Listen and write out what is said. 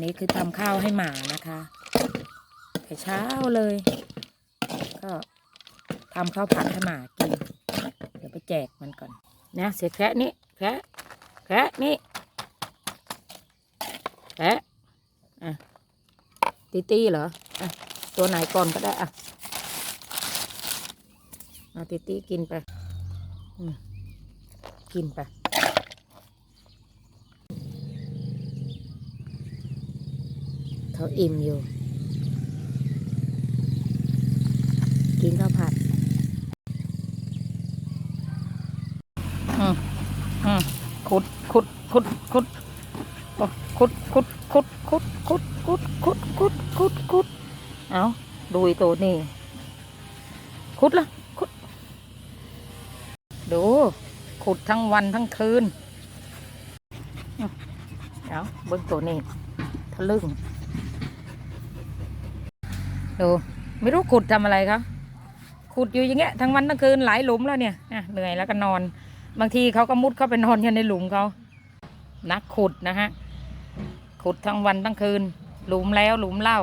นนี้คือทำข้าวให้หมานะคะแต่เช้าเลย ก็ทำข้าวผัดให้หมากิน เดี๋ยวไปแจกมันก่อนนะเสียแคะนี่แคะแคะนี่แคะอะตีตีเหรออะตัวไหนก่อนก็ได้อะเอาตีตีกินไปกินไป เขาอิ่มอยู่ กินข้าวผัดอืมอืมขุดขุดขุดขุดขุดขุดขุดขุดขุดขุดขุดขุดขุดขุดเอาดูตัวนี่ขุดละขุด ดู ขุดทั้งวันทั้งคืน เอาเบิ้งตัวนี้ทะลึ่ง ดูไม่รู้ขุดทำอะไรครับขุดอยู่อย่างเงี้ยทั้งวันทั้งคืนหลายหลุมแล้วเนี่ยเหนื่อยแล้วก็นอน บางทีเขาก็มุดเข้าไปนอนอยู่ในหลุมเขานักขุดนะฮะขุดทั้งวันทั้งคืน หลุมแล้วหลุมเล่า